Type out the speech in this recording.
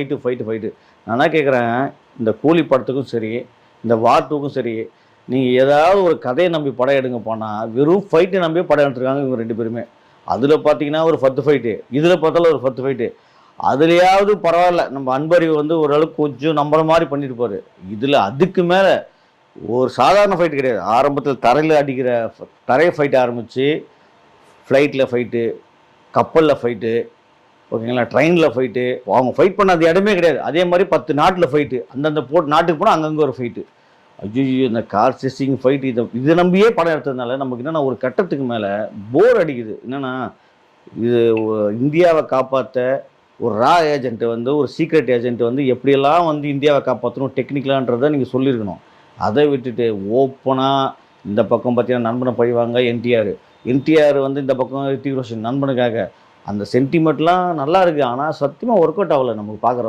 Fight fight fight நான் என்ன கேட்குறேன் இந்த கூலி படத்துக்கும் சரி இந்த வாட்டுக்கும் சரி நீங்கள் ஏதாவது ஒரு கதையை நம்பி படம் எடுங்க போனால் வெறும் ஃபைட்டை நம்பி படம் எடுத்துருக்காங்க இவங்க ரெண்டு பேருமே. அதில் பார்த்தீங்கன்னா ஒரு பத்து ஃபைட்டு இதில் பார்த்தாலும் ஒரு பத்து ஃபைட்டு அதுலேயாவது பரவாயில்ல நம்ம அன்பறிவு வந்து ஓரளவுக்கு கொஞ்சம் நம்புற மாதிரி பண்ணியிருப்பார் இதில் அதுக்கு மேலே ஒரு சாதாரண ஃபைட் கிடையாது. ஆரம்பத்தில் தரையில் அடிக்கிற தரையை தரை ஃபைட் ஆரம்பித்து ஃப்ளைட்டில் ஃபைட்டு கப்பலில் ஃபைட்டு ஓகேங்களா? ட்ரெயினில் ஃபைட்டு அவங்க ஃபைட் பண்ணாத இடமே கிடையாது. அதே மாதிரி பத்து நாட்டில் ஃபைட்டு அந்தந்த போட் நாட்டுக்கு போனால் அங்கங்கே ஒரு ஃபைட்டு ஐயோ இந்த கார் சேசிங் ஃபைட் இதை இதை நம்பியே படம் எடுத்ததுனால நமக்கு என்னென்னா ஒரு கட்டத்துக்கு மேலே போர் அடிக்குது. என்னென்னா இது இந்தியாவை காப்பாற்ற ஒரு ரா ஏஜென்ட் வந்து ஒரு சீக்ரெட் ஏஜென்ட் வந்து எப்படியெல்லாம் வந்து இந்தியாவை காப்பாற்றணும் டெக்னிக்கலான்றதை நீங்கள் சொல்லியிருக்கணும். அதை விட்டுட்டு ஓப்பனாக இந்த பக்கம் பார்த்தீங்கன்னா நண்பனை பழிவாங்க என்டிஆர். என்டிஆர் வந்து இந்த பக்கம் ரித்திக் ரோஷன் நண்பனுக்காக அந்த சென்டிமெண்ட்லாம் நல்லா இருக்குது ஆனால் சத்தியமாக ஒர்க் அவுட் ஆகலை நமக்கு பார்க்குற